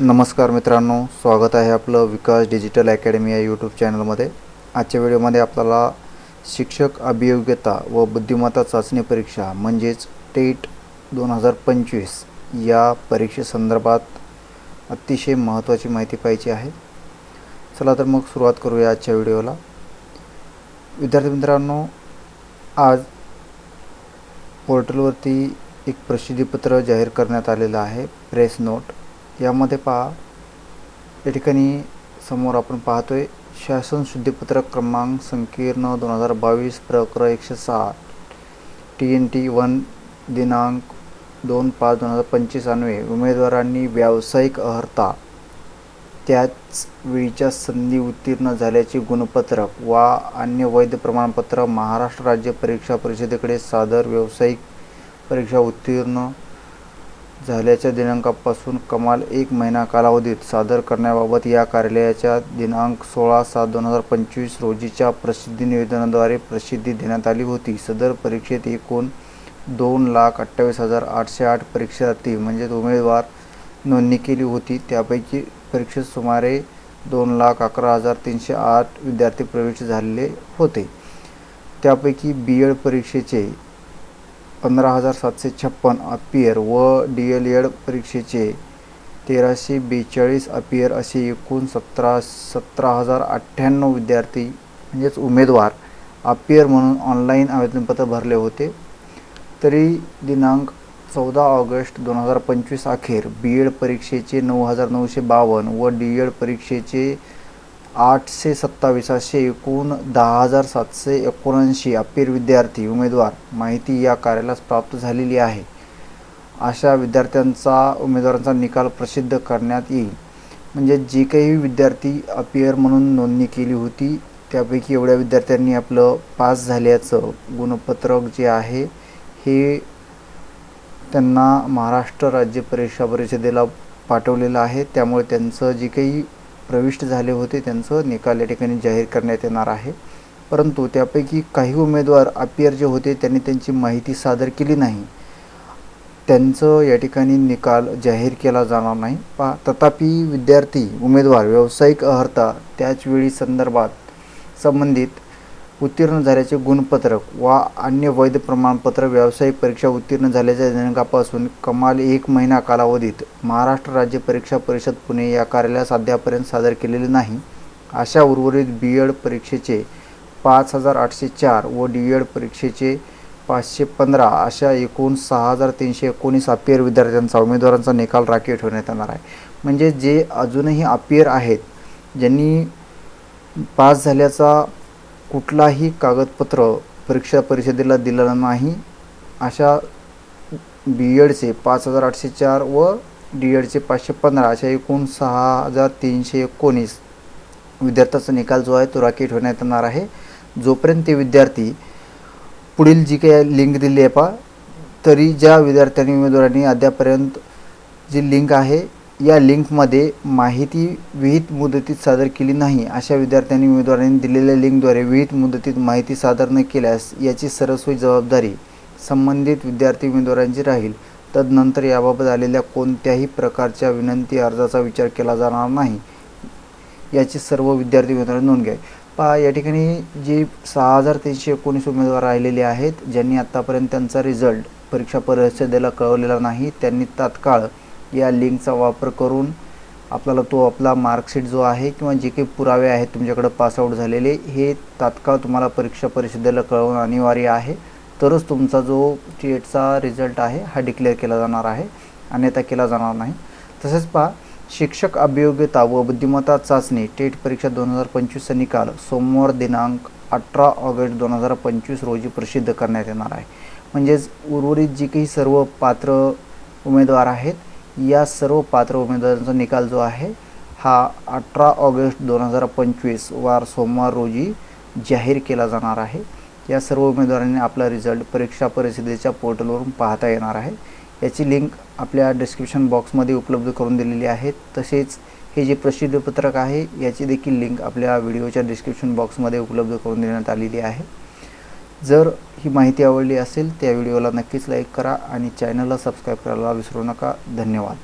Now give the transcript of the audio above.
नमस्कार मित्रांनो स्वागत आहे आपलं विकास डिजिटल अकॅडमी या यूट्यूब चॅनलमध्ये. आजच्या व्हिडिओमध्ये आपल्याला शिक्षक अभियोग्यता व बुद्धिमत्ता चाचणी परीक्षा म्हणजेच टेट दोन हजार पंचवीस या परीक्षेसंदर्भात अतिशय महत्त्वाची माहिती पाहिजे आहे. चला तर मग सुरुवात करूया आजच्या व्हिडिओला. विद्यार्थी मित्रांनो आज पोर्टलवरती एक प्रसिद्धीपत्र जाहीर करण्यात आलेलं आहे प्रेस नोट. यामध्ये पहा या ठिकाणी समोर आपण पाहतोय शासन शुद्धीपत्रक क्रमांक संकीर्ण दोन हजार बावीस प्रकर एकशे सहा टी एन टी वन दिनांक दोन पाच दोन हजार पंचवीस अन्वे उमेदवारांनी व्यावसायिक अर्हता त्याच वेळीच्या संधी उत्तीर्ण झाल्याचे गुणपत्रक वा अन्य वैध प्रमाणपत्र महाराष्ट्र राज्य परीक्षा परिषदेकडे सादर व्यावसायिक परीक्षा उत्तीर्ण झाल्याच्या दिनांकापासून कमाल एक महिना कालावधीत सादर करण्याबाबत या कार्यालयाच्या दिनांक सोळा सात दोन हजार पंचवीस रोजीच्या प्रसिद्धी निवेदनाद्वारे प्रसिद्धी देण्यात आली होती. सदर परीक्षेत एकूण दोन लाख अठ्ठावीस हजार आठशे आठ परीक्षार्थी म्हणजेच उमेदवार नोंदणी केली होती. त्यापैकी परीक्षेत सुमारे दोन लाख अकरा हजार तीनशे आठ विद्यार्थी प्रवेश झालेले होते. त्यापैकी बी एड परीक्षेचे पंधरा हजार सातशे छप्पन अपियर व डी एल एड परीक्षेचे तेराशे बेचाळीस अपियर असे एकूण सतरा सतरा हजार अठ्ठ्याण्णव विद्यार्थी म्हणजेच उमेदवार अपियर म्हणून ऑनलाईन आवेदनपत्र भरले होते. तरी दिनांक चौदा ऑगस्ट दोन हजार पंचवीस अखेर बी एड परीक्षेचे नऊ हजार नऊशे बावन्न व डी एड परीक्षेचे आठशे सत्तावीस असे एकूण दहा हजार सातशे एकोणऐंशी अपीर विद्यार्थी उमेदवार माहिती या कार्यालयास प्राप्त झालेली आहे. अशा विद्यार्थ्यांचा उमेदवारांचा निकाल प्रसिद्ध करण्यात येईल. म्हणजे जे काही विद्यार्थी अपियर म्हणून नोंदणी केली होती त्यापैकी एवढ्या विद्यार्थ्यांनी आपलं पास झाल्याचं गुणपत्रक जे आहे हे त्यांना महाराष्ट्र राज्य परीक्षा परिषदेला पाठवलेलं आहे. त्यामुळे त्यांचं जे काही प्रविष्ट झाले होते. त्यांचं निकाल या ठिकाणी जाहीर करण्यात येणार आहे. परंतु त्यापैकी काही उमेदवार अपियर जे होते त्यांनी त्यांची माहिती सादर केली नाही. त्यांचं या ठिकाणी निकाल जाहीर केला जाणार नाही. पा तथापि विद्यार्थी उमेदवार व्यावसायिक अर्हता त्याचवेळी संदर्भात संबंधित उत्तीर्ण झाल्याचे गुणपत्रक वा अन्य वैध प्रमाणपत्र व्यावसायिक परीक्षा उत्तीर्ण झाल्याच्या दिनांकापासून कमाल एक महिना कालावधीत महाराष्ट्र राज्य परीक्षा परिषद पुणे या कार्यालयास अद्यापर्यंत सादर केलेले नाही. अशा उर्वरित बी एड परीक्षेचे पाच हजार आठशे चार व डी एड परीक्षेचे पाचशे पंधरा अशा एकूण सहा हजार तीनशे एकोणीस अपियर विद्यार्थ्यांचा उमेदवारांचा निकाल राखीव ठेवण्यात येणार आहे. म्हणजे जे अजूनही अपियर आहेत ज्यांनी पास झाल्याचा कुठलाही कागदपत्र परीक्षा परिषदेला दिलेलं नाही अशा बी एडचे पाच हजार आठशे चार व डी एडचे पाचशे पंधरा अशा एकूण सहा हजार तीनशे एकोणीस विद्यार्थ्याचा निकाल जो आहे तो राखी ठेवण्यात येणार आहे. जोपर्यंत ते विद्यार्थी पुढील जी काही लिंक दिली आहे पा तरी ज्या विद्यार्थ्यांनी उमेदवारांनी अद्यापर्यंत जी लिंक आहे या लिंकमध्ये माहिती विहित मुदतीत सादर केली नाही अशा विद्यार्थ्यांनी उमेदवारांनी दिलेल्या लिंकद्वारे विहित मुदतीत माहिती सादर न केल्यास याची सर्वस्वी जबाबदारी संबंधित विद्यार्थी उमेदवारांची राहील. तदनंतर याबाबत आलेल्या कोणत्याही प्रकारच्या विनंती अर्जाचा विचार केला जाणार नाही याची सर्व विद्यार्थी उमेदवारांनी नोंद घ्यावी. पहा या ठिकाणी जे सहा हजार तीनशे एकोणीस उमेदवार राहिलेले आहेत ज्यांनी आत्तापर्यंत त्यांचा रिझल्ट परीक्षा परिषदेला कळवलेला नाही त्यांनी तात्काळ या लिंकचा वापर करून आपल्याला तो आपला मार्कशीट जो आहे किंवा जे काही पुरावे आहेत तुमच्याकडं पासआउट झालेले हे तात्काळ तुम्हाला परीक्षा परिषदेला कळवणं अनिवार्य आहे. तरच तुमचा जो टेटचा रिझल्ट आहे हा डिक्लेअर केला जाणार आहे. अन्यथा केला जाणार नाही. तसेच पहा शिक्षक अभियोग्यता व बुद्धिमत्ता चाचणी टेट परीक्षा दोन हजार पंचवीसचा निकाल सोमवार दिनांक अठरा ऑगस्ट दोन हजार पंचवीस रोजी प्रसिद्ध करण्यात येणार आहे. म्हणजेच उर्वरित जी काही सर्व पात्र उमेदवार आहेत या सर्व पात्र उमेदवारांचा निकाल जो आहे हा अठरा ऑगस्ट दोन हजार पंचवीस वार सोमवार रोजी जाहीर केला जाणार आहे. या सर्व उमेदवारांनी आपला रिझल्ट परीक्षा परिषदेच्या पोर्टलवरून पाहता येणार आहे. याची लिंक आपल्या डिस्क्रिप्शन बॉक्समध्ये उपलब्ध करून दिलेली आहे. तसेच हे जे प्रसिद्धपत्रक आहे याची देखील लिंक आपल्या व्हिडिओच्या डिस्क्रिप्शन बॉक्समध्ये उपलब्ध करून देण्यात आलेली आहे. जर ही माहिती आवडली असेल त्या व्हिडिओला नक्कीच लाईक करा आणि चॅनलला सबस्क्राईब करायला विसरू नका. धन्यवाद.